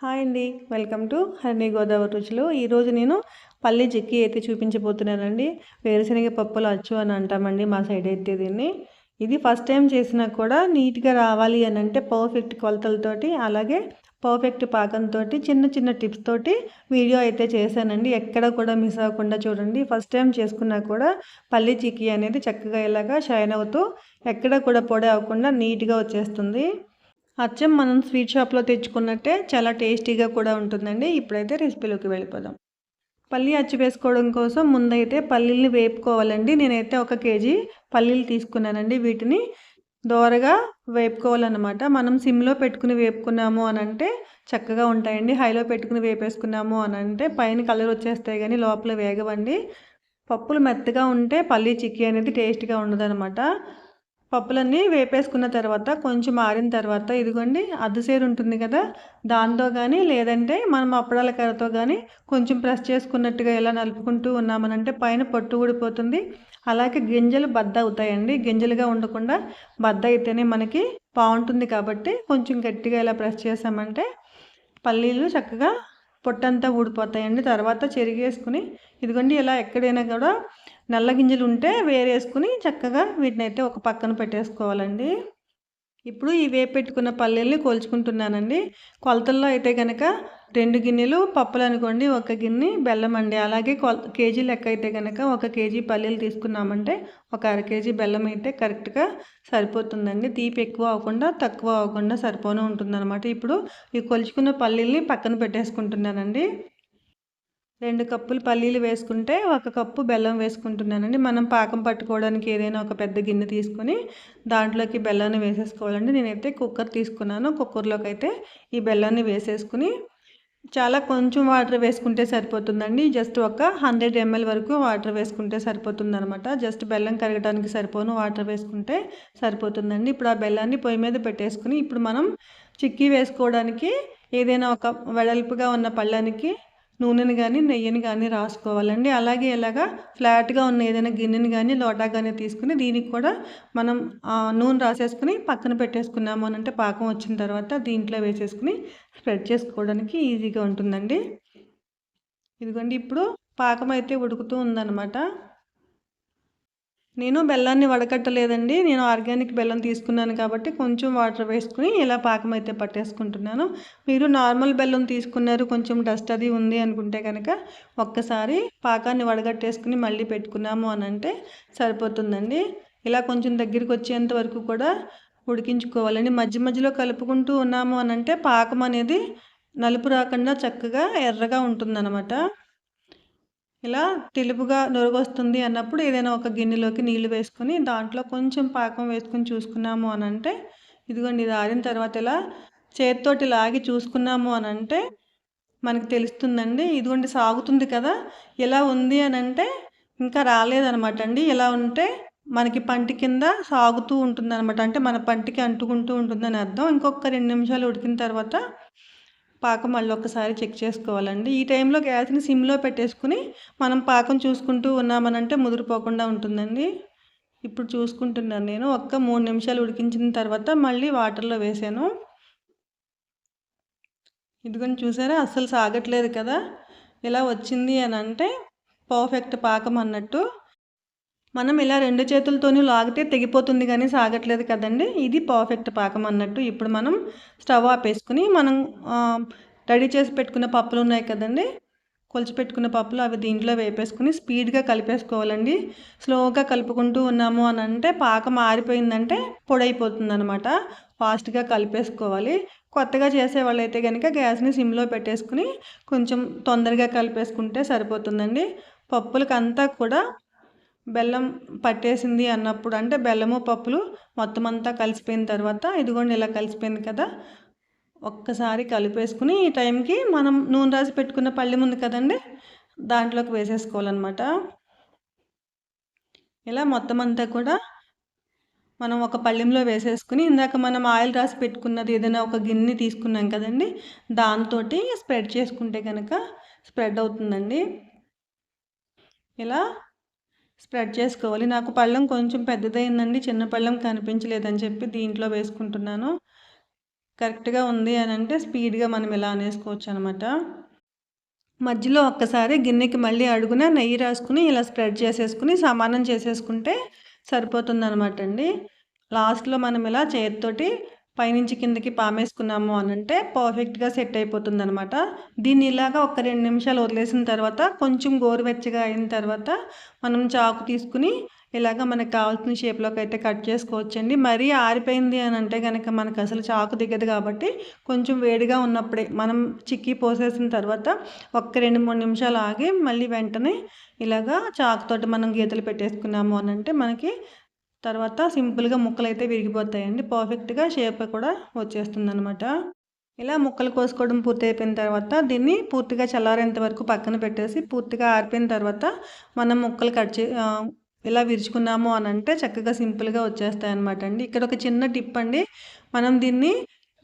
Hi అండి. Welcome to honey Godavari రుచులు. ఈరోజు నేను పల్లి చిక్కీ అయితే చూపించబోతున్నానండి. వేరుశనగ పప్పులు అచ్చు అని అంటామండి మా సైడ్ అయితే దీన్ని. ఇది ఫస్ట్ టైం చేసినా కూడా నీట్గా రావాలి అని అంటే పర్ఫెక్ట్ కొలతలతోటి అలాగే పర్ఫెక్ట్ పాకంతో చిన్న చిన్న టిప్స్ తోటి వీడియో అయితే చేశానండి. ఎక్కడ కూడా మిస్ అవ్వకుండా చూడండి. ఫస్ట్ టైం చేసుకున్నా కూడా పల్లి చిక్కీ అనేది చక్కగా ఇలాగా షైన్ అవుతూ ఎక్కడ కూడా పొడి అవ్వకుండా నీట్గా వచ్చేస్తుంది. అచ్చం మనం స్వీట్ షాప్లో తెచ్చుకున్నట్టే చాలా టేస్టీగా కూడా ఉంటుందండి. ఇప్పుడైతే రెసిపీలోకి వెళ్ళిపోదాం. పల్లి అచ్చి వేసుకోవడం కోసం ముందైతే పల్లీల్ని వేపుకోవాలండి. నేనైతే ఒక కేజీ పల్లీలు తీసుకున్నానండి. వీటిని దోరగా వేపుకోవాలన్నమాట. మనం సిమ్లో పెట్టుకుని వేపుకున్నాము అని అంటే చక్కగా ఉంటాయండి. హైలో పెట్టుకుని వేపేసుకున్నాము అని అంటే పైన కలర్ వచ్చేస్తాయి కానీ లోపల వేగవండి. పప్పులు మెత్తగా ఉంటే పల్లీ చిక్కీ అనేది టేస్ట్గా ఉండదనమాట పప్పులన్నీ వేపేసుకున్న తర్వాత కొంచెం ఆరిన తర్వాత ఇదిగోండి అద్దసేరు ఉంటుంది కదా దాంతో కానీ లేదంటే మనం అప్పడాల కర్రతో కానీ కొంచెం ప్రెస్ చేసుకున్నట్టుగా ఎలా నలుపుకుంటూ ఉన్నామనంటే పైన పొట్టు ఊడిపోతుంది. అలాగే గింజలు బద్ద అవుతాయండి. గింజలుగా ఉండకుండా బద్ద అయితేనే మనకి బాగుంటుంది కాబట్టి కొంచెం గట్టిగా ఇలా ప్రెస్ చేసామంటే పల్లీలు చక్కగా పొట్టంతా ఊడిపోతాయండి. తర్వాత చెరిగేసుకుని ఇదిగోండి ఇలా ఎక్కడైనా కూడా నల్ల గింజలు ఉంటే వేరేసుకుని చక్కగా వీటిని అయితే ఒక పక్కన పెట్టేసుకోవాలండి. ఇప్పుడు ఈ వేపెట్టుకున్న పల్లెల్ని కోల్చుకుంటున్నానండి. కొలతల్లో అయితే కనుక రెండు గిన్నెలు పప్పులు అనుకోండి ఒక గిన్నె బెల్లం అండి. అలాగే కొల కేజీ లెక్క అయితే కనుక ఒక కేజీ పల్లీలు తీసుకున్నామంటే ఒక అర కేజీ బెల్లం అయితే కరెక్ట్గా సరిపోతుందండి. తీపి ఎక్కువ అవ్వకుండా తక్కువ అవ్వకుండా సరిపోనే ఉంటుందన్నమాట. ఇప్పుడు ఈ కొలుచుకున్న పల్లీల్ని పక్కన పెట్టేసుకుంటున్నానండి. రెండు కప్పులు పల్లీలు వేసుకుంటే ఒక కప్పు బెల్లం వేసుకుంటున్నానండి. మనం పాకం పట్టుకోవడానికి ఏదైనా ఒక పెద్ద గిన్నె తీసుకొని దాంట్లోకి బెల్లాన్ని వేసేసుకోవాలండి. నేనైతే కుక్కర్ తీసుకున్నాను. కుక్కర్లోకి అయితే ఈ బెల్లాన్ని వేసేసుకుని చాలా కొంచెం వాటర్ వేసుకుంటే సరిపోతుందండి. జస్ట్ ఒక హండ్రెడ్ ఎంఎల్ వరకు వాటర్ వేసుకుంటే సరిపోతుంది అనమాట జస్ట్ బెల్లం కరగడానికి సరిపోను వాటర్ వేసుకుంటే సరిపోతుందండి. ఇప్పుడు ఆ బెల్లాన్ని పొయ్యి మీద పెట్టేసుకుని ఇప్పుడు మనం చిక్కీ వేసుకోవడానికి ఏదైనా ఒక వెడల్పుగా ఉన్న పళ్ళానికి నూనెని కానీ నెయ్యిని కానీ రాసుకోవాలండి. అలాగే ఇలాగా ఫ్లాట్గా ఉన్న ఏదైనా గిన్నెని కానీ లోటా కానీ తీసుకుని దీనికి కూడా మనం నూనె రాసేసుకుని పక్కన పెట్టేసుకున్నాము అని అంటే పాకం వచ్చిన తర్వాత దీంట్లో వేసేసుకుని స్ప్రెడ్ చేసుకోవడానికి ఈజీగా ఉంటుందండి. ఇదిగోండి ఇప్పుడు పాకం అయితే ఉడుకుతూ ఉందన్నమాట. నేను బెల్లాన్ని వడకట్టలేదండి. నేను ఆర్గానిక్ బెల్లం తీసుకున్నాను కాబట్టి కొంచెం వాటర్ వేసుకుని ఇలా పాకం అయితే పట్టేసుకుంటున్నాను. మీరు నార్మల్ బెల్లం తీసుకున్నారు కొంచెం డస్ట్ అది ఉంది అనుకుంటే కనుక ఒక్కసారి పాకాన్ని వడగట్టేసుకుని మళ్ళీ పెట్టుకున్నాము అని అంటే సరిపోతుందండి. ఇలా కొంచెం దగ్గరికి వచ్చేంత వరకు కూడా ఉడికించుకోవాలండి. మధ్య మధ్యలో కలుపుకుంటూ ఉన్నాము అని అంటే పాకం అనేది నలుపు రాకుండా చక్కగా ఎర్రగా ఉంటుందన్నమాట. ఇలా తెలుపుగా నొరగొస్తుంది అన్నప్పుడు ఏదైనా ఒక గిన్నెలోకి నీళ్ళు వేసుకుని దాంట్లో కొంచెం పాకం వేసుకొని చూసుకున్నాము అని అంటే ఇదిగోండి ఇది ఆరిన తర్వాత ఇలా చేతితోటి లాగి చూసుకున్నాము అని అంటే మనకి తెలుస్తుందండి. ఇదిగోండి సాగుతుంది కదా ఎలా ఉంది అని అంటే ఇంకా రాలేదనమాట అండి. ఇలా ఉంటే మనకి పంటి కింద సాగుతూ ఉంటుంది అనమాట అంటే మన పంటికి అంటుకుంటూ ఉంటుందని అర్థం. ఇంకొక రెండు నిమిషాలు ఉడికిన తర్వాత పాకం మళ్ళీ ఒకసారి చెక్ చేసుకోవాలండి. ఈ టైంలో గ్యాస్ని సిమ్లో పెట్టేసుకుని మనం పాకం చూసుకుంటూ ఉన్నామనంటే ముదిరిపోకుండా ఉంటుందండి. ఇప్పుడు చూసుకుంటున్నాను నేను. ఒక్క మూడు నిమిషాలు ఉడికించిన తర్వాత మళ్ళీ వాటర్లో వేసాను. ఇదిగోని చూసారా? అస్సలు సాగట్లేదు కదా? ఇలా వచ్చింది అని అంటే పర్ఫెక్ట్ పాకం అన్నట్టు మనం ఇలా రెండు చేతులతోనూ లాగితే తెగిపోతుంది కానీ సాగట్లేదు కదండి. ఇది పర్ఫెక్ట్ పాకం అన్నట్టు ఇప్పుడు మనం స్టవ్ ఆపేసుకుని మనం రెడీ చేసి పెట్టుకున్న పప్పులు ఉన్నాయి కదండి. కొలిచిపెట్టుకున్న పప్పులు అవి దీంట్లో వేపేసుకుని స్పీడ్గా కలిపేసుకోవాలండి. స్లోగా కలుపుకుంటూ ఉన్నాము అని అంటే పాకం ఆరిపోయిందంటే పొడైపోతుంది అనమాట ఫాస్ట్గా కలిపేసుకోవాలి. కొత్తగా చేసే వాళ్ళైతే కనుక గ్యాస్ని సిమ్లో పెట్టేసుకుని కొంచెం తొందరగా కలిపేసుకుంటే సరిపోతుందండి. పప్పులకంతా అంతా కూడా బెల్లం పట్టేసింది అన్నప్పుడు అంటే బెల్లము పప్పులు మొత్తం అంతా కలిసిపోయిన తర్వాత ఇదిగోండి ఇలా కలిసిపోయింది కదా ఒక్కసారి కలిపేసుకుని ఈ టైంకి మనం నూనె రాసి పెట్టుకున్న పళ్ళెం ఉంది కదండి దాంట్లోకి వేసేసుకోవాలన్నమాట. ఇలా మొత్తం అంతా కూడా మనం ఒక పళ్ళెంలో వేసేసుకుని ఇందాక మనం ఆయిల్ రాసి పెట్టుకున్నది ఏదైనా ఒక గిన్నె తీసుకున్నాం కదండి దాంతో స్ప్రెడ్ చేసుకుంటే కనుక స్ప్రెడ్ అవుతుందండి. ఇలా స్ప్రెడ్ చేసుకోవాలి. నాకు పళ్ళం కొంచెం పెద్దదైందండి. చిన్న పళ్ళం కనిపించలేదని చెప్పి దీంట్లో వేసుకుంటున్నాను. కరెక్ట్గా ఉంది అని అంటే స్పీడ్గా మనం ఇలా అనేసుకోవచ్చు అనమాట మధ్యలో ఒక్కసారి గిన్నెకి మళ్ళీ అడుగున నెయ్యి రాసుకుని ఇలా స్ప్రెడ్ చేసేసుకుని సమానం చేసేసుకుంటే సరిపోతుంది అనమాట అండి లాస్ట్లో మనం ఇలా చేతితోటి పైనుంచి కిందకి పామేసుకున్నాము అని అంటే పర్ఫెక్ట్గా సెట్ అయిపోతుంది అనమాట దీన్ని ఇలాగా ఒక రెండు నిమిషాలు వదిలేసిన తర్వాత కొంచెం గోరువెచ్చగా అయిన తర్వాత మనం చాకు తీసుకుని ఇలాగ మనకు కావాల్సిన షేప్లోకి అయితే కట్ చేసుకోవచ్చండి. మరీ ఆరిపోయింది అని అంటే కనుక మనకు అసలు చాకు దిగదు కాబట్టి కొంచెం వేడిగా ఉన్నప్పుడే మనం చిక్కీ పోసేసిన తర్వాత ఒక్క రెండు మూడు నిమిషాలు ఆగి మళ్ళీ వెంటనే ఇలాగా చాకుతోటి మనం గీతలు పెట్టేసుకున్నాము అని అంటే మనకి తర్వాత సింపుల్గా ముక్కలు అయితే విరిగిపోతాయండి. పర్ఫెక్ట్గా షేప్ కూడా వచ్చేస్తుంది అనమాట ఇలా ముక్కలు కోసుకోవడం పూర్తి అయిపోయిన తర్వాత దీన్ని పూర్తిగా చల్లారేంత వరకు పక్కన పెట్టేసి పూర్తిగా ఆరిపోయిన తర్వాత మనం ముక్కలు కట్ చే ఇలా విరుచుకున్నాము అని అంటే చక్కగా సింపుల్గా వచ్చేస్తాయి అనమాట అండి. ఇక్కడ ఒక చిన్న టిప్ అండి. మనం దీన్ని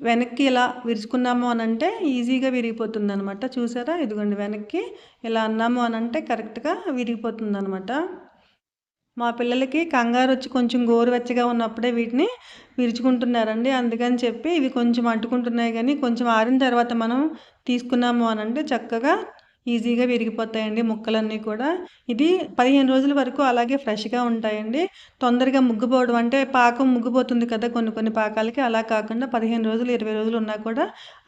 వెనక్కి ఇలా విరుచుకున్నాము అని అంటే ఈజీగా విరిగిపోతుంది అనమాట చూసారా? ఇదిగోండి వెనక్కి ఇలా అన్నాము అని అంటే కరెక్ట్గా విరిగిపోతుంది అనమాట మా పిల్లలకి కంగారు వచ్చి కొంచెం గోరువెచ్చగా ఉన్నప్పుడే వీటిని విరుచుకుంటున్నారండి. అందుకని చెప్పి ఇవి కొంచెం అంటుకుంటున్నాయి కానీ కొంచెం ఆరిన తర్వాత మనం తీసుకున్నాము అని అంటే చక్కగా ఈజీగా విరిగిపోతాయండి ముక్కలన్నీ కూడా. ఇది పదిహేను రోజుల వరకు అలాగే ఫ్రెష్గా ఉంటాయండి. తొందరగా ముగ్గుపోవడం అంటే పాకం ముగ్గుపోతుంది కదా కొన్ని కొన్ని పాకాలకి. అలా కాకుండా పదిహేను రోజులు ఇరవై రోజులు ఉన్నా కూడా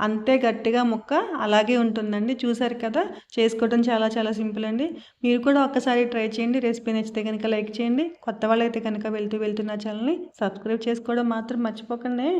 అంతే గట్టిగా ముక్క అలాగే ఉంటుందండి. చూసారు కదా చేసుకోవడం చాలా చాలా సింపుల్ అండి. మీరు కూడా ఒక్కసారి ట్రై చేయండి. రెసిపీ నచ్చితే కనుక లైక్ చేయండి. కొత్త వాళ్ళైతే కనుక వెళ్తూ వెళ్తున్న ఛానల్ని సబ్స్క్రైబ్ చేసుకోవడం మాత్రం మర్చిపోకండి.